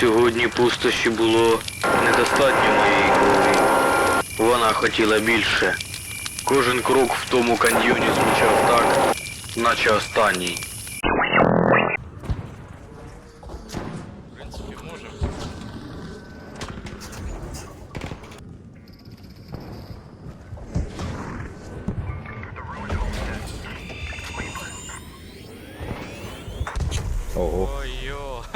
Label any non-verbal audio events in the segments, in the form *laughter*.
Сьогодні пустощі було недостатньо моєї крові. Вона хотіла більше. Кожен крок в тому каньйоні звучав так, наче останній. В принципі, може. Ого. Ой-йо,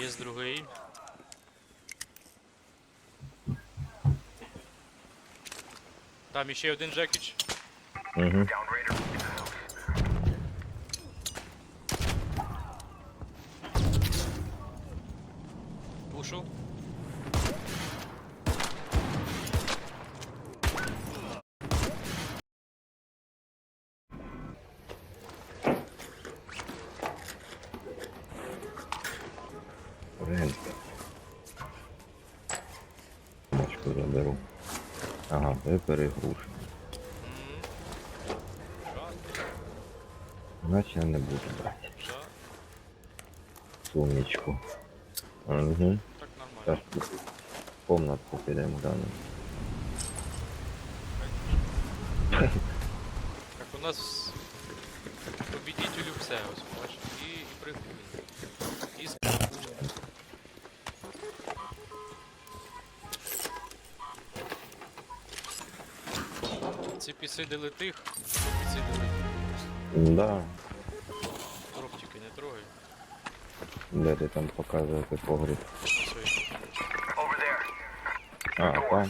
Є другий. Там іще один Джекіч. Угу. Пушу. Мочку заберу. Ага, ви перегрушені. М. Жах, Значить я не буду брати. Сумнічку. Угу. Так комнатку підемо далі. Так у нас победителю все, ось бачиш. І, і пригодні. Ці підсидили тих, ці підсидили тих. Да. Тропчики не трогай. Де ти там показувати погріб? Все, А, там.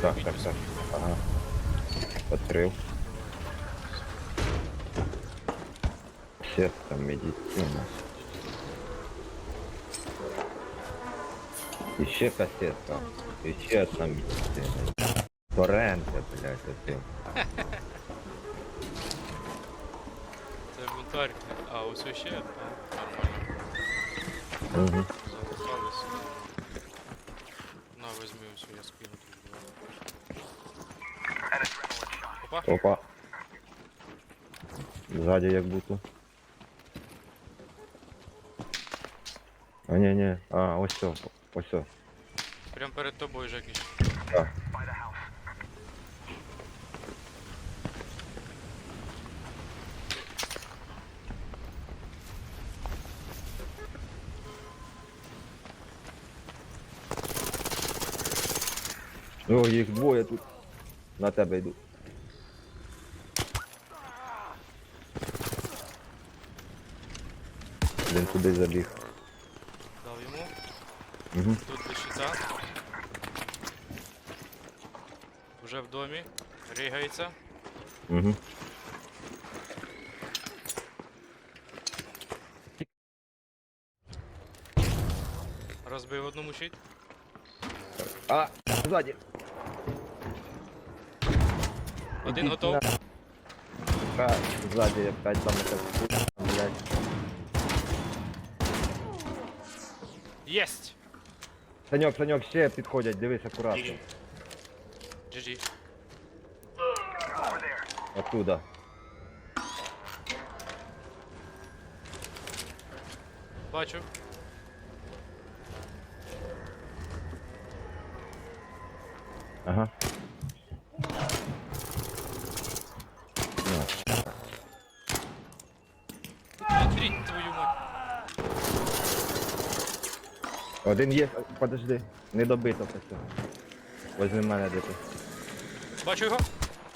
Так, так, так. Ага. Відкрив. Сетка медицина. Еще кассетка. Еще одна медицина. Торренты, блядь, это. Це бунтарь. А, ось ще. А, нормально. Угу. Залуталися. На, візьми ось я скину тобі. давай. Опа. Опа. Сзади як будто. А, не, не. А, ось все. Ось все. Прям перед тобою, Жекіч. Так. О, їх двоє тут. На тебе йду. Він туди забіг. Дав йому. Угу. Тут до щита. Уже в домі. Ригається. Угу. Розбив одному щит. А, ззаді. Один Ідіть готов. на- Ха, Ззаді опять там якась блядь. Єсть! Саньок, Саньок, ще підходять, дивись акуратно. GG. Оттуда. Бачу. Ага. Один є, подожди, не добито все. Возьми мене де ти. Бачу його.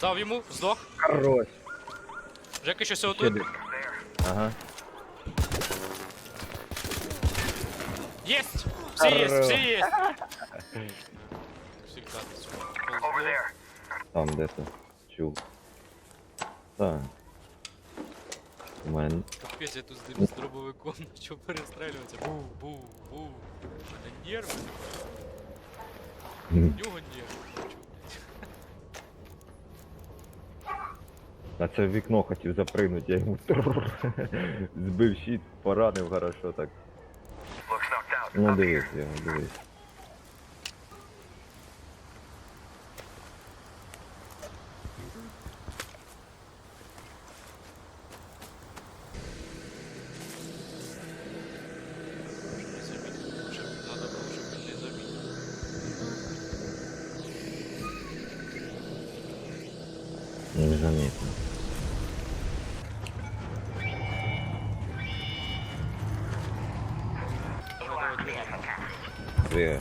Дав йому, здох. Хорош. Жеки щось Ще отут. Ага. Єсть! Всі єсть, Хорош. *laughs* всі! Всегда. Там де то. Чув. Так. У мене. Капець, я тут з дробовиком *laughs* почав перестрелюватися. Бу, бу, бу. На нерви. У нього нерви. На це вікно хотів запригнути, я йому *laughs* збив щит, поранив хорошо так. Ну дивись його, дивись. Незаметно. Давай, давай, двигай. Двигай.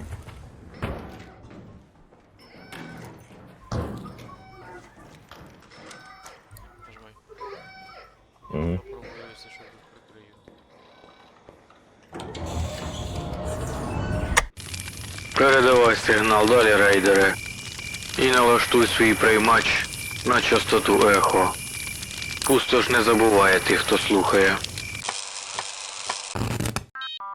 Нажимай. Угу. Попробую, якщо що, прикрию. Передавай сигнал далі, рейдери. І налаштуй свій приймач на частоту ехо. Пусто ж не забуває тих, хто слухає.